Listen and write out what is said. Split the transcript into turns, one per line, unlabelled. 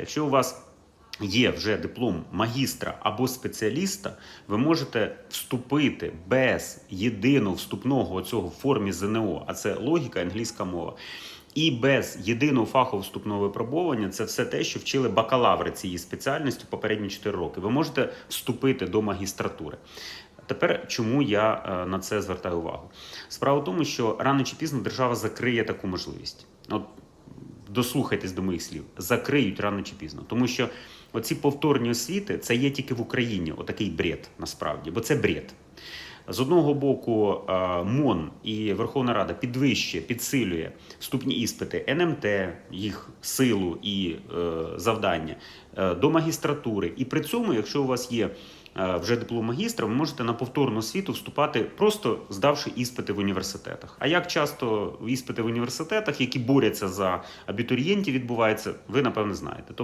Якщо у вас є вже диплом магістра або спеціаліста, ви можете вступити без єдиного вступного цього в формі ЗНО, а це логіка, англійська мова. І без єдиного фахового вступного випробування це все те, що вчили бакалаври цієї спеціальності попередні 4 роки. Ви можете вступити до магістратури. Тепер чому я е, на це звертаю увагу? Справа в тому, що рано чи пізно держава закриє таку можливість. От дослухайтесь до моїх слів, закриють рано чи пізно. Тому що оці повторні освіти це є тільки в Україні, отакий бред насправді, бо це бред. З одного боку, е, МОН і Верховна Рада підвищує, підсилює вступні іспити НМТ, їх силу і е, завдання е, до магістратури. І при цьому, якщо у вас є вже диплом магістра, ви можете на повторну освіту вступати, просто здавши іспити в університетах. А як часто іспити в університетах, які борються за абітурієнтів, відбуваються, ви напевне знаєте.